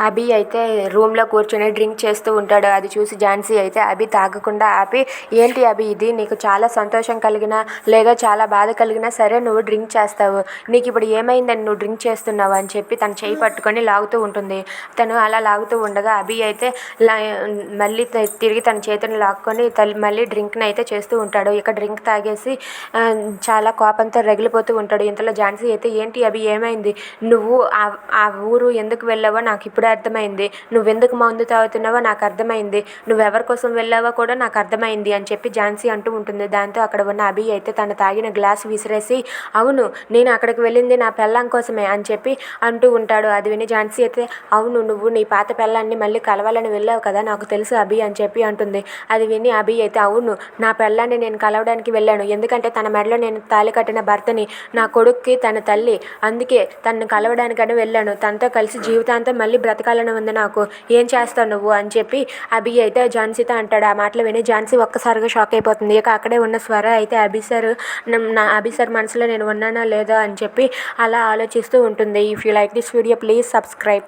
అభి అయితే రూమ్లో కూర్చొని డ్రింక్ చేస్తూ ఉంటాడు. అది చూసి ఝాన్సీ అయితే అభి తాగకుండా ఆపి. ఏంటి అభి ఇది? నీకు చాలా సంతోషం కలిగినా లేదా చాలా బాధ కలిగినా సరే నువ్వు డ్రింక్ చేస్తావు. నీకు ఇప్పుడు ఏమైందని నువ్వు డ్రింక్ చేస్తున్నావు? అని చెప్పి తను చేయి పట్టుకొని లాగుతూ ఉంటుంది. తను అలా లాగుతూ ఉండగా అభి అయితే లా- మళ్ళీ తిరిగి తన చేతిని లాక్కొని మళ్ళీ డ్రింక్ని అయితే చేస్తూ ఉంటాడు. ఇక డ్రింక్ తాగేసి చాలా కోపంతో రగిలిపోతూ ఉంటాడు. ఇంతలో ఝాన్సీ అయితే ఏంటి అభి ఏమైంది? నువ్వు ఆ ఊరు ఎందుకు వెళ్ళావో నాకు ఇప్పుడు అర్థమైంది. నువ్వెందుకు మందు తాగుతున్నావో నాకు అర్థమైంది. నువ్వెవరి కోసం వెళ్ళావో కూడా నాకు అర్థమైంది అని చెప్పి ఝాన్సీ అంటూ ఉంటుంది. దాంతో అక్కడ ఉన్న అభి అయితే తను తాగిన గ్లాస్ విసిరేసి అవును నేను అక్కడికి వెళ్ళింది నా పెళ్ళాం కోసమే అని చెప్పి అంటూ ఉంటాడు. అది విని ఝాన్సీ అయితే అవును నువ్వు నీ పాత పెళ్ళాన్ని మళ్ళీ కలవాలని వెళ్ళావు కదా నాకు తెలుసు అభి అని చెప్పి అంటుంది. అది విని అభి అయితే అవును నా పెళ్ళాన్ని నేను కలవడానికి వెళ్ళాను. ఎందుకంటే తన మెడలో నేను తాళి కట్టిన భర్తని నా కొడుక్కి తన తల్లి అందుకే తనను కలవడానికని వెళ్ళాను. తనతో కలిసి జీవితాంతం మళ్ళీ బ్రతకాలని ఉంది నాకు ఏం చేస్తావు నువ్వు? అని చెప్పి అభి అయితే ఝాన్సీతో అంటాడు. ఆ మాటలు విని ఝాన్సీ ఒక్కసారిగా షాక్ అయిపోతుంది. ఇక అక్కడే ఉన్న స్వర అయితే అభి సార్ నా అభి సార్ మనసులో నేను ఉన్నానా లేదా? అని చెప్పి అలా ఆలోచిస్తూ ఉంటుంది. If you like this video please subscribe